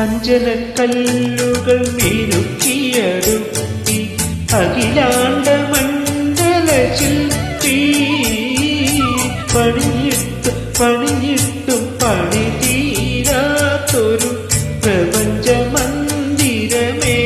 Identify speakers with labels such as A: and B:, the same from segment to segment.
A: അഞ്ജനക്കല്ലുകൾ മിനുക്കിയടുത്തി അഖിലാണ്ട മണ്ഡല ശില്പി. പണിയിട്ടു പണിയിട്ടും പണി തീരാത്തൊരു പ്രപഞ്ച മന്ദിരമേ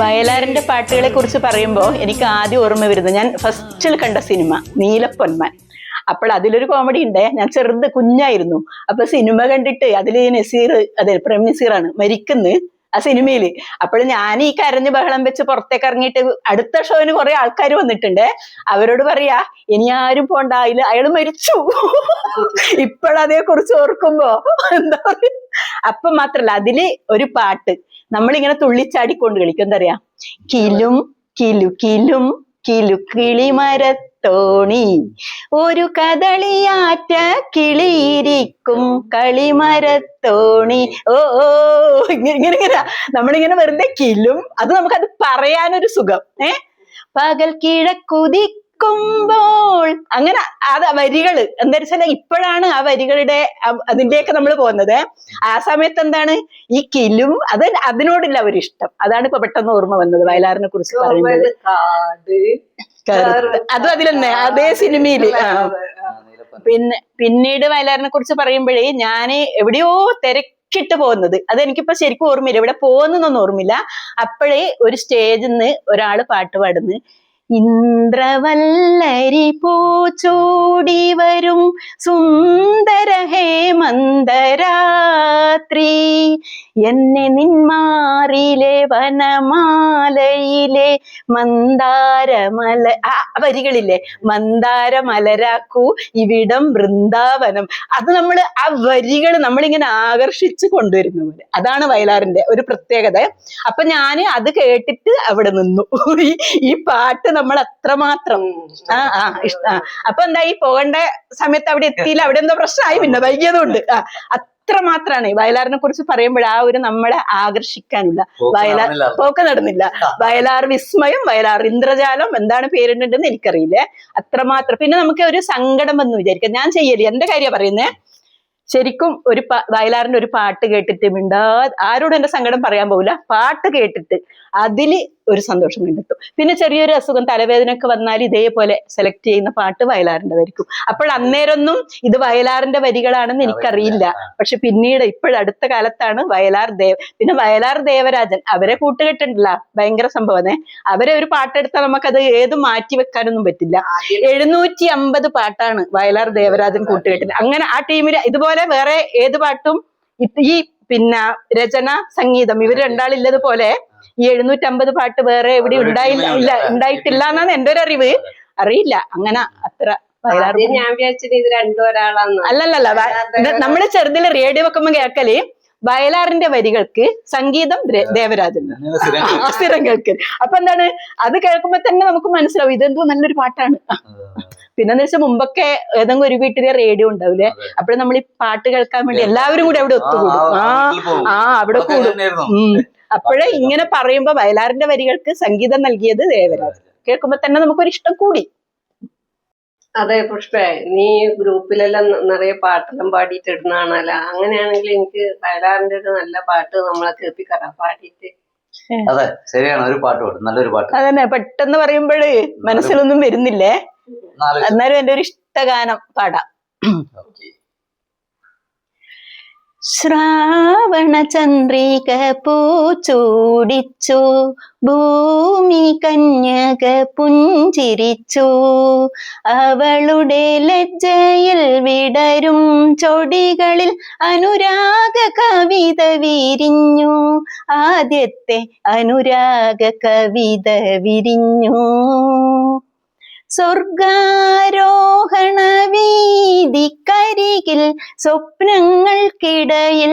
B: വയലാറിന്റെ പാട്ടുകളെ കുറിച്ച് പറയുമ്പോൾ എനിക്ക് ആദ്യം ഓർമ്മ വരുന്നത് ഞാൻ ഫസ്റ്റിൽ കണ്ട സിനിമ നീലപ്പൊന്മാൻ. അപ്പോൾ അതിലൊരു കോമഡി ഉണ്ട്. ഞാൻ ചെറുത് കുഞ്ഞായിരുന്നു. അപ്പൊ സിനിമ കണ്ടിട്ട് അതിൽ നസീർ അതെ പ്രേം നസീറാണ് മരിക്കുന്നു ആ സിനിമയിൽ. അപ്പോൾ ഞാൻ ഈ കരഞ്ഞ് ബഹളം വെച്ച് പുറത്തേക്ക് ഇറങ്ങിയിട്ട് അടുത്ത ഷോയിന് കുറെ ആൾക്കാർ വന്നിട്ടുണ്ട്. അവരോട് പറയാ ഇനി ആരും പോണ്ട. അതിൽ അയാൾ മരിച്ചു. ഇപ്പോഴതേ കുറിച്ച് ഓർക്കുമ്പോ എന്താ പറയുക അപ്പൊ മാത്രല്ല അതിൽ ഒരു പാട്ട് നമ്മളിങ്ങനെ തുള്ളിച്ചാടിക്കൊണ്ട് കളിക്കും. എന്താ പറയാ? കിലും കിലു കിലും കിലു കിളിമരത്തോണി ഒരു കദളിയാറ്റ കിളിയിരിക്കും കളിമരത്തോണി. ഓ ഇങ്ങനെ ഇങ്ങനെ ഇങ്ങനെ. നമ്മളിങ്ങനെ വെറുതെ കിലും. അത് നമുക്കത് പറയാനൊരു സുഖം. ഏ? പകൽ കിഴക്കുതിക്കുമ്പോൾ അങ്ങനെ അത് വരികൾ എന്താ വെച്ചാൽ ഇപ്പോഴാണ് ആ വരികളുടെ അതിന്റെയൊക്കെ നമ്മൾ പോകുന്നത്. ആ സമയത്ത് എന്താണ്? ഈ കിലും അത് അതിനോടില്ല ഒരു ഇഷ്ടം അതാണ് ഇപ്പൊ പെട്ടെന്ന് ഓർമ്മ വന്നത് വയലാറിനെ കുറിച്ച് പറയുന്നത്. അതും അതിലെന്നെ അതേ സിനിമയിൽ. പിന്നെ പിന്നീട് വയലാറിനെ കുറിച്ച് പറയുമ്പോഴേ ഞാൻ എവിടെയോ തിരക്കിട്ട് പോകുന്നത്. അതെനിക്കിപ്പോ ശരിക്കും ഓർമ്മയില്ല. ഇവിടെ പോകുന്നൊന്നും ഓർമ്മയില്ല. അപ്പോഴേ ഒരു സ്റ്റേജിൽ നിന്ന് ഒരാൾ പാട്ട് പാടുന്നു. ഇന്ദ്രവല്ലരി പൂച്ചൂടി വരും സുന്ദര ഹേമന്തരാത്രി എന്നെ നിന്മാറിലെ വനമാലയിലെ മന്ദാരമല ആ വരികളില്ലേ? മന്ദാരമലരാക്കൂ ഇവിടം വൃന്ദാവനം. അത് നമ്മൾ ആ വരികൾ നമ്മളിങ്ങനെ ആകർഷിച്ച് കൊണ്ടുവരുന്ന പോലെ. അതാണ് വയലാറിന്റെ ഒരു പ്രത്യേകത. അപ്പൊ ഞാൻ അത് കേട്ടിട്ട് അവിടെ നിന്നു. ഈ പാട്ട് നമ്മൾ അത്രമാത്രം ആ ആ ഇഷ്ട അപ്പൊ എന്താ ഈ പോകേണ്ട സമയത്ത് അവിടെ എത്തിയില്ല. അവിടെ എന്തോ പ്രശ്നമായി. പിന്നെ വൈകിയതുകൊണ്ട് ആ അത്രമാത്രാണ് വയലാറിനെ കുറിച്ച് പറയുമ്പോൾ ആ ഒരു നമ്മളെ ആകർഷിക്കാനില്ല. വയലാർ പോക്ക് നടന്നില്ല. വയലാർ വിസ്മയം വയലാർ ഇന്ദ്രജാലം എന്താണ് പേരിട്ടുണ്ടെന്ന് എനിക്കറിയില്ലേ. അത്രമാത്രം. പിന്നെ നമുക്ക് ഒരു സങ്കടം എന്ന് വിചാരിക്കാം. ഞാൻ ചെയ്യൽ. എന്റെ കാര്യം പറയുന്നേ. ശരിക്കും ഒരു വയലാറിന്റെ ഒരു പാട്ട് കേട്ടിട്ട് മിണ്ടാ ആരോടും എന്റെ സങ്കടം പറയാൻ പോകില്ല പാട്ട് കേട്ടിട്ട് അതിൽ ഒരു സന്തോഷം കണ്ടെത്തും. പിന്നെ ചെറിയൊരു അസുഖം തലവേദന ഒക്കെ വന്നാൽ ഇതേപോലെ സെലക്ട് ചെയ്യുന്ന പാട്ട് വയലാറിന്റെതായിരിക്കും. അപ്പോൾ അന്നേരൊന്നും ഇത് വയലാറിന്റെ വരികളാണെന്ന് എനിക്കറിയില്ല. പക്ഷെ പിന്നീട് ഇപ്പോഴടുത്ത കാലത്താണ് വയലാർ ദേവ് പിന്നെ വയലാർ ദേവരാജൻ അവരെ കൂട്ടുകെട്ടുണ്ടല്ല ഭയങ്കര സംഭവമേ അവരെ ഒരു പാട്ടെടുത്താൽ നമുക്കത് ഏത് മാറ്റി വെക്കാനൊന്നും പറ്റില്ല. എഴുന്നൂറ്റി അമ്പത് പാട്ടാണ് വയലാർ ദേവരാജൻ കൂട്ടുകെട്ടിൽ. അങ്ങനെ ആ ടീമിൽ ഇതുപോലെ വേറെ ഏത് പാട്ടും ഈ പിന്നെ രചന സംഗീതം ഇവർ രണ്ടാളില്ലതുപോലെ ഈ എഴുന്നൂറ്റമ്പത് പാട്ട് വേറെ എവിടെ ഉണ്ടായില്ല ഇല്ല ഉണ്ടായിട്ടില്ല എന്നാണ് എന്റെ ഒരു അറിവ്. അറിയില്ല അങ്ങനെ അത്ര
C: ഞാൻ വിചാരിച്ചത് ഇത് രണ്ടു ഒരാളാന്ന്
B: അല്ലല്ല നമ്മൾ ചെറുതിൽ റേഡിയോ വെക്കുമ്പോ കേൾക്കൽ വയലാറിന്റെ വരികൾക്ക് സംഗീതം ദേവരാജൻ. സ്ഥിരം കേൾക്കൽ അപ്പൊ എന്താണ്? അത് കേൾക്കുമ്പോ തന്നെ നമുക്ക് മനസ്സിലാവും ഇതെന്തോ നല്ലൊരു പാട്ടാണ്. പിന്നെന്ന് വെച്ചാൽ മുമ്പൊക്കെ ഏതെങ്കിലും ഒരു വീട്ടിലെ റേഡിയോ ഉണ്ടാവില്ലേ അപ്പോൾ നമ്മൾ ഈ പാട്ട് കേൾക്കാൻ വേണ്ടി എല്ലാവരും കൂടി അവിടെ ഒത്തുകൂടും. ആ ആ അവിടെ കൂടും. ഉം. അപ്പോഴേ ഇങ്ങനെ പറയുമ്പോ വയലാറിന്റെ വരികൾക്ക് സംഗീതം നൽകിയത് ദേവരാജ്. കേൾക്കുമ്പോ തന്നെ നമുക്കൊരു ഇഷ്ടം കൂടി.
C: അതെ പുഷ്പേ നീ ഗ്രൂപ്പിലെല്ലാം നിറയെ പാട്ടെല്ലാം പാടിയിട്ട് ഇടുന്നതാണല്ലോ. അങ്ങനെയാണെങ്കിൽ എനിക്ക് വയലാറിന്റെ ഒരു നല്ല പാട്ട് നമ്മളെ കേൾപ്പിക്കറ പാടിയിട്ട്.
D: അതെ ശരിയാണ്. ഒരു പാട്ട് പാടും. നല്ലൊരു പാട്ട്.
B: അതന്നെ പെട്ടെന്ന് പറയുമ്പോഴേ മനസ്സിലൊന്നും വരുന്നില്ലേ?
D: നാല്
B: എന്നാലും എന്റെ ഒരു ഇഷ്ടഗാനം പാടാം.
D: ഓക്കേ.
B: ശ്രാവണ ചന്ദ്രിക പൂച്ചൂടിച്ചു ഭൂമി കന്യക പുഞ്ചിരിച്ചു. അവളുടെ ലജ്ജയിൽ വിടരും ചൊടികളിൽ അനുരാഗ കവിത വിരിഞ്ഞു. ആദ്യത്തെ അനുരാഗ കവിത വിരിഞ്ഞു. സ്വർഗാരോഹണ വീതിക്കരികിൽ സ്വപ്നങ്ങൾക്കിടയിൽ.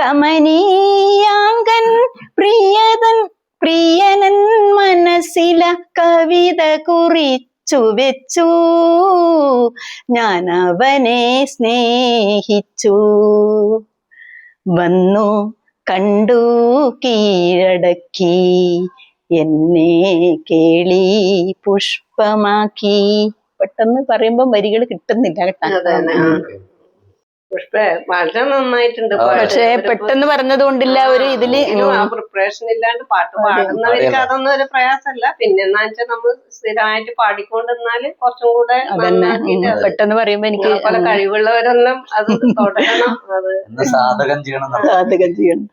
B: കമനീയാങ്കൻ പ്രിയതൻ പ്രിയനൻ മനസ്സില കവിത കുറിച്ചു വെച്ചു. ഞാൻ അവനെ സ്നേഹിച്ചു. വന്നു കണ്ടു കീഴടക്കി. എന്നെ കേളി പുഷ്പമാക്കി. പെട്ടെന്ന് പറയുമ്പോ വരികൾ കിട്ടുന്നില്ല കേട്ടാ.
C: വളരെ നന്നായിട്ടുണ്ട്.
B: പക്ഷെ പെട്ടെന്ന് പറഞ്ഞത് കൊണ്ടില്ല ഒരു
C: ഇതിൽ. പ്രിപ്പറേഷൻ ഇല്ലാണ്ട് പാട്ട് പാടുന്നവർക്ക്
D: അതെ.
C: അതൊന്നും ഒരു പ്രയാസമല്ല. പിന്നെ എന്നാ വെച്ചാൽ നമ്മൾ സ്ഥിരമായിട്ട് പാടിക്കൊണ്ടിരുന്നാൽ കുറച്ചും കൂടെ.
B: പെട്ടെന്ന് പറയുമ്പോ എനിക്ക്
C: പല പോലെ കഴിവുള്ളവരെല്ലാം അത് തുടരണം അത്
D: സാധകം ചെയ്യണം
B: സാധകം ചെയ്യണം.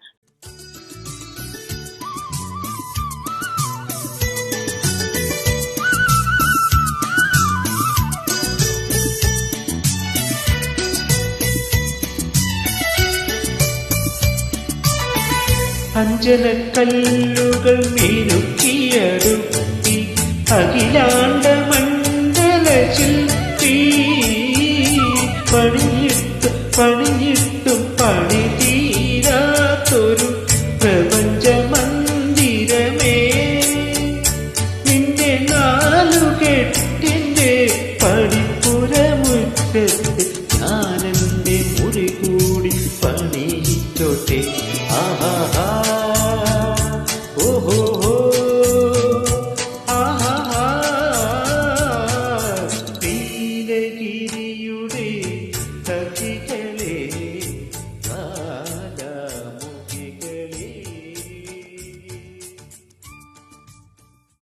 A: അഞ്ചലക്കല്ലുകൾ മിനുക്കിയടുത്തി അഖിലാണ്ട മണ്ഡല ശില്പി. പണിഞ്ഞിട്ടും പണിയിട്ടും പണി